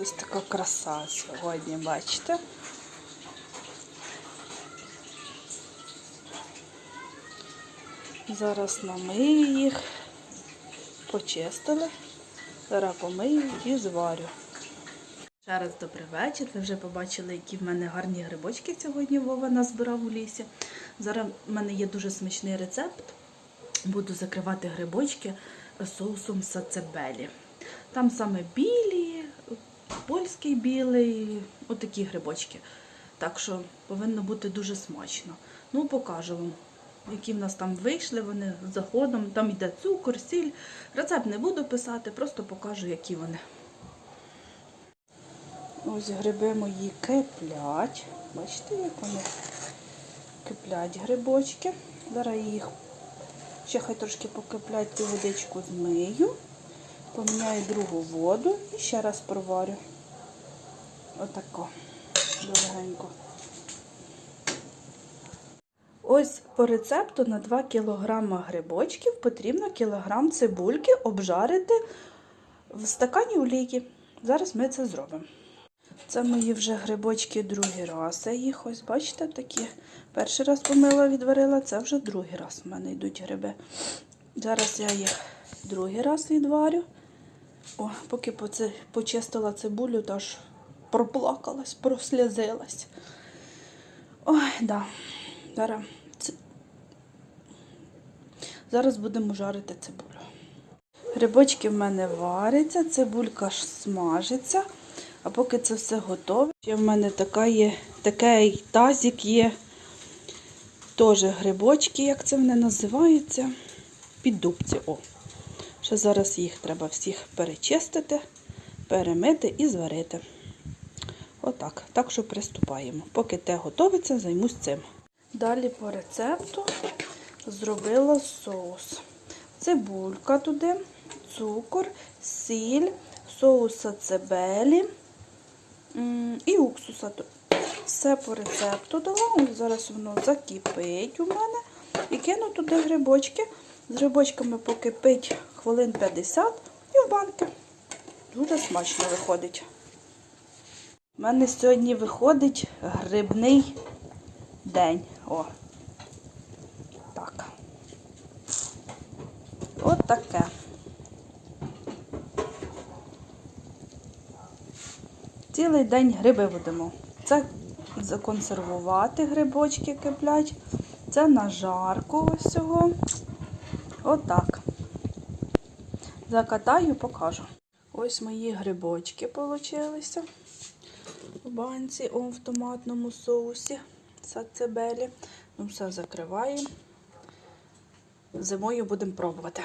Ось така краса сьогодні, бачите? Зараз намию їх, почистили. Зараз помию і зварю. Ще раз добрий вечір. Ви вже побачили, які в мене гарні грибочки сьогодні Вова назбирав у лісі. Зараз в мене є дуже смачний рецепт. Буду закривати грибочки соусом сацебелі. Там саме білі, польський білий, отакі грибочки. Так що повинно бути дуже смачно. Ну, покажу вам, які в нас там вийшли вони з заходом. Там йде цукор, сіль. Рецепт не буду писати, просто покажу, які вони. Ось гриби мої киплять. Бачите, як вони киплять грибочки. Зараз їх ще хай трошки покиплять цю водичку змию, поміняю другу воду і ще раз проварю. Отако. Дорогенько. Ось по рецепту на 2 кг грибочків потрібно кілограм цибульки обжарити в стакані олійки. Зараз ми це зробимо. Це мої вже грибочки другий раз. Я їх ось, бачите, такі. Перший раз помила, відварила, це вже другий раз в мене йдуть гриби. Зараз я їх другий раз відварю. О, поки почистила цибулю, то аж проплакалась, прослязилась. Ой, да. Зараз, ц- Зараз будемо жарити цибулю. Грибочки в мене варяться, цибулька ж смажиться. А поки це все готове, ще в мене така є, такий тазик є. Теж грибочки, як це вони називаються. Піддубці. О. Ще зараз їх треба всіх перечистити, перемити і зварити. Отак. Так що приступаємо. Поки те готовиться, займусь цим. Далі по рецепту зробила соус. Цибулька туди, цукор, сіль, соус сацебелі м, і уксуса. Все по рецепту дала. Зараз воно закипить у мене. І кину туди грибочки. З грибочками покипить хвилин 50 і в банки. Дуже смачно виходить. У мене сьогодні виходить грибний день. О. Так. От таке. Цілий день гриби будемо. Це законсервувати грибочки киплять. Це на жарку ось цього. Отак. Закатаю, покажу. Ось мої грибочки получилися банці в томатному соусі сацебелі. Ну, все закриваємо. Зимою будемо пробувати.